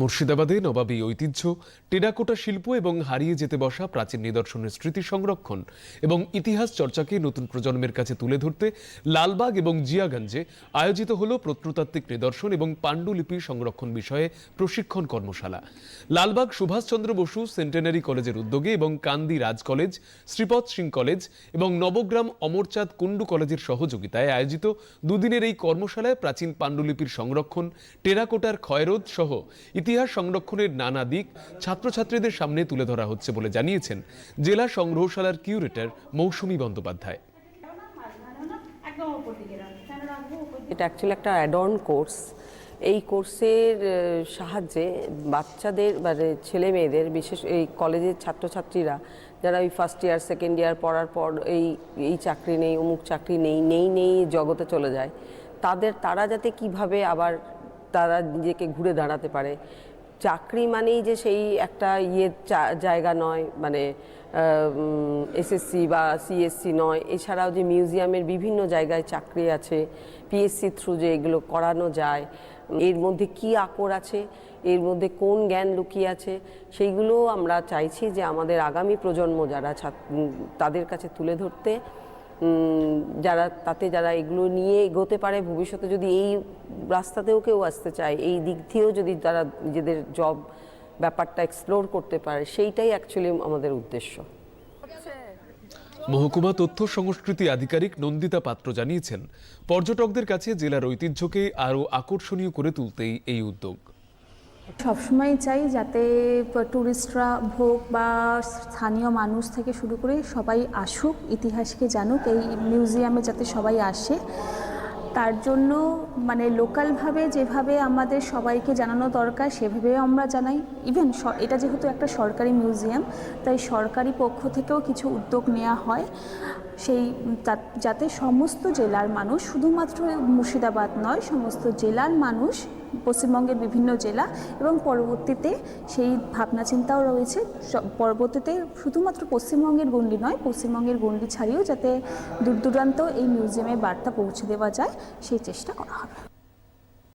মুর্শিদাবাদে নবাবী ঐতিহ্য, টেরাকোটা শিল্প এবং হারিয়ে যেতে বসা প্রাচীন নিদর্শনের স্মৃতি সংরক্ষণ এবং ইতিহাস চর্চাকে নতুন প্রজন্মের কাছে তুলে ধরতে লালবাগ এবং জিয়াগঞ্জে আয়োজিত হল প্রত্নতাত্ত্বিক নিদর্শন এবং পাণ্ডুলিপি সংরক্ষণ বিষয়ে প্রশিক্ষণ কর্মশালা। লালবাগ সুভাষচন্দ্র বসু সেন্টেনারি কলেজের উদ্যোগে এবং কান্দি রাজ কলেজ, শ্রীপদ সিং কলেজ এবং নবগ্রাম অমরচাঁদ কুণ্ডু কলেজের সহযোগিতায় আয়োজিত দুদিনের এই কর্মশালায় প্রাচীন পাণ্ডুলিপির সংরক্ষণ, টেরাকোটার ক্ষয়রোধ সহ ইতিহাস সংরক্ষণের নানা দিক ছাত্রছাত্রীদের সামনে তুলে ধরা হচ্ছে বলে জানিয়েছেন জেলা সংগ্রহশালার কিউরেটর মৌসুমী বন্দ্যোপাধ্যায়। এটা অ্যাকচুয়ালি একটা অ্যাডন কোর্স এই কোর্সের সাহায্যে বাচ্চাদের মানে ছেলে মেয়েদের, বিশেষ এই কলেজের ছাত্রছাত্রীরা, যারা ওই ফার্স্ট ইয়ার সেকেন্ড ইয়ার পড়ার পর এই এই চাকরি নেই, অমুক চাকরি নেই নেই নেই জগতে চলে যায়, তাদের, তারা যাতে কীভাবে আবার তারা নিজেকে ঘুরে দাঁড়াতে পারে। চাকরি মানেই যে সেই একটা ইয়ে জায়গা নয় মানে এসএসসি বা সিএসসি নয়। এছাড়াও যে মিউজিয়ামের বিভিন্ন জায়গায় চাকরি আছে পিএসসি থ্রু যে এগুলো করানো যায়, এর মধ্যে কি আকর আছে, এর মধ্যে কোন জ্ঞান লুকিয়ে আছে সেইগুলো আমরা চাইছি যে আমাদের আগামী প্রজন্ম যারা তাদের কাছে তুলে ধরতে। যারা তাতে যারা এগুলো নিয়ে এগোতে পারে ভবিষ্যতে যদি এই রাস্তাতেও কেউ আসতে চায় এই দিক দিয়েও যদি তারা নিজেদের জব ব্যাপারটা এক্সপ্লোর করতে পারে সেইটাই অ্যাকচুয়ালি আমাদের উদ্দেশ্য। মহকুমা তথ্য সংস্কৃতি আধিকারিক নন্দিতা পাত্র জানিয়েছেন পর্যটকদের কাছে জেলার ঐতিহ্যকে আরও আকর্ষণীয় করে তুলতেই এই উদ্যোগ। সবসময় চাই যাতে ট্যুরিস্টরা হোক বা স্থানীয় মানুষ থেকে শুরু করে সবাই আসুক, ইতিহাসকে জানুক, এই মিউজিয়ামে যাতে সবাই আসে। তার জন্য মানে লোকালভাবে যেভাবে আমাদের সবাইকে জানানো দরকার, সেভাবেও আমরা জানাই। ইভেন এটা যেহেতু একটা সরকারি মিউজিয়াম তাই সরকারি পক্ষ থেকেও কিছু উদ্যোগ নেওয়া হয়। সেই যাতে সমস্ত জেলার মানুষ, শুধুমাত্র মুর্শিদাবাদ নয়, সমস্ত জেলার মানুষ, পশ্চিমবঙ্গের বিভিন্ন জেলা এবং পরবর্তীতে সেই ভাবনা চিন্তাও রয়েছে পরবর্তীতে শুধুমাত্র পশ্চিমবঙ্গের গণ্ডি নয়, পশ্চিমবঙ্গের গণ্ডি ছাড়িয়েও যাতে দূর দূরান্ত এই মিউজিয়ামের বার্তা পৌঁছে দেওয়া যায়, সেই চেষ্টা করা হবে।